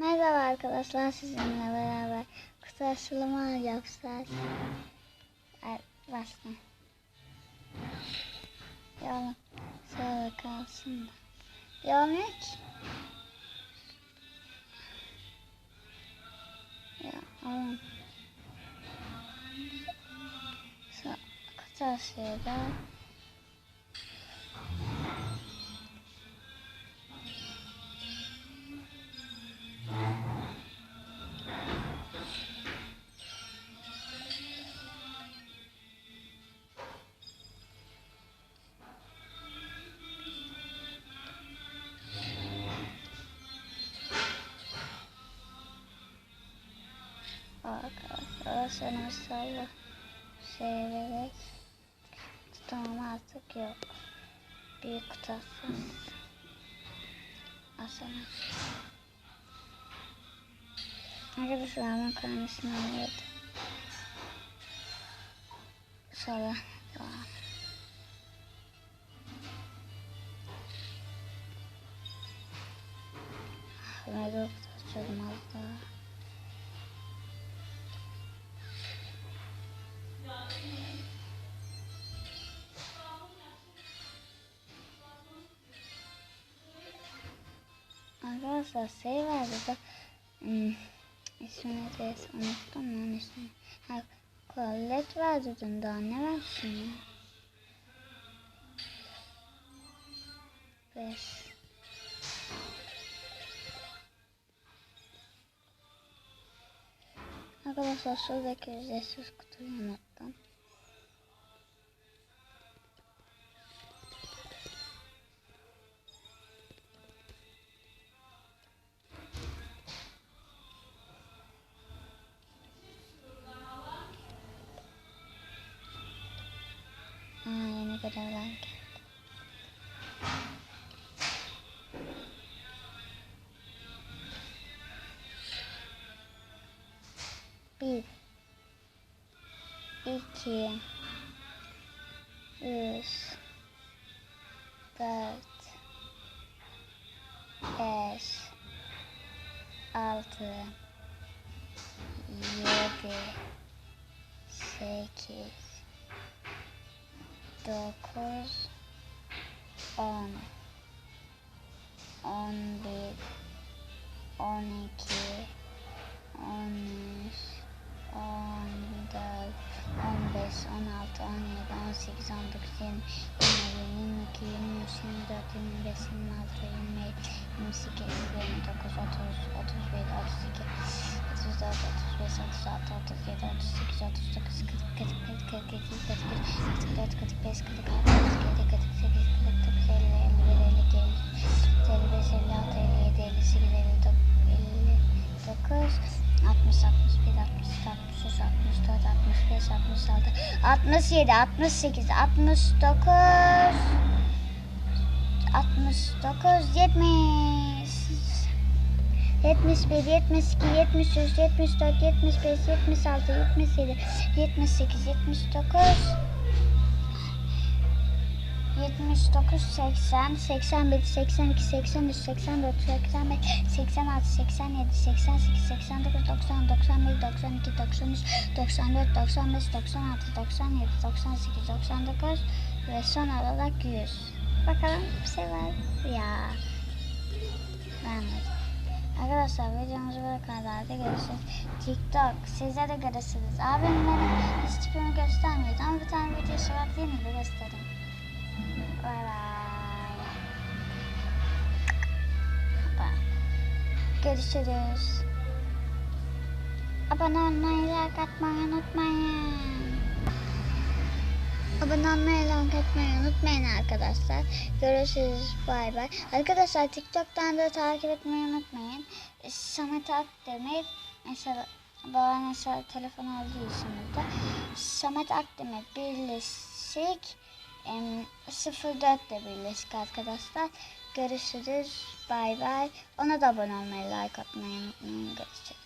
Merhaba arkadaşlar sizinle beraber kutu açılımı yapacağız. Başla. Yalan şöyle kalsın da. Ki. Ya. Şu kutu. Arkadaşlar salla severek tutamam artık yok. Büyük kutası. Asana. Arkadaşlar ben karnesini alıyordum. Sonra devam. Ben de Arkadaşlar şey vardı da hmm, ismini de unuttum lan ismini. Ha, koalet vardı dün daha ne versin ya? Beş. Arkadaşlar şuradaki ücretsiz kutuyu unuttum. Görevler geldi. Bir, iki, üç, dört, beş, altı, yedi, sekiz, dokuz, on, on bir, on iki, on üç, on dört, on beş, on altı, on yedi, on sekiz, on dokuz, yirmi, yirmi yirmi iki, yirmi üç, yirmi dört, yirmi beş, yirmi altı, yirmi yedi, yirmi sekiz, yirmi dokuz, otuz, otuz bir, otuz iki, 36, 35, 36, 37, 38, 39, 40, 41, 42, 43, 44, 45, 46, 47, 48, 49, 50, 51, 52, 55, 56, 57, 58, 59, 59, 60, 61, 62, 63, 64, 65, 66, 67, 68, 69, 69, 70. 71, 72, 73, 74, 75, 76, 77, 78, 79, 79, 80, 81, 82, 83, 84, 85, 86, 87, 88, 89, 90, 91, 92, 93, 94, 95, 96, 97, 98, 99 ve son olarak 100. Bakalım bir şey var ya. Vermedim. Arkadaşlar videomuzu böyle kadardı görüşürüz. TikTok size de görüşürüz. Abim benim hiç tipimi göstermiyordu ama bir tane videosu var değil mi? Bir göstereyim. Bay bay. Görüşürüz. Abone olmayı, like atmayı unutmayın. Abone olmayı, like atmayı unutmayın arkadaşlar. Görüşürüz. Bay bay. Arkadaşlar TikTok'tan da takip etmeyi unutmayın. Samet Akdemir mesela baba mesela telefon aldığı burada. Samet Akdemir birleşik em, 04 ile birleşik arkadaşlar. Görüşürüz. Bay bay. Ona da abone olmayı, like atmayı unutmayın. Görüşürüz.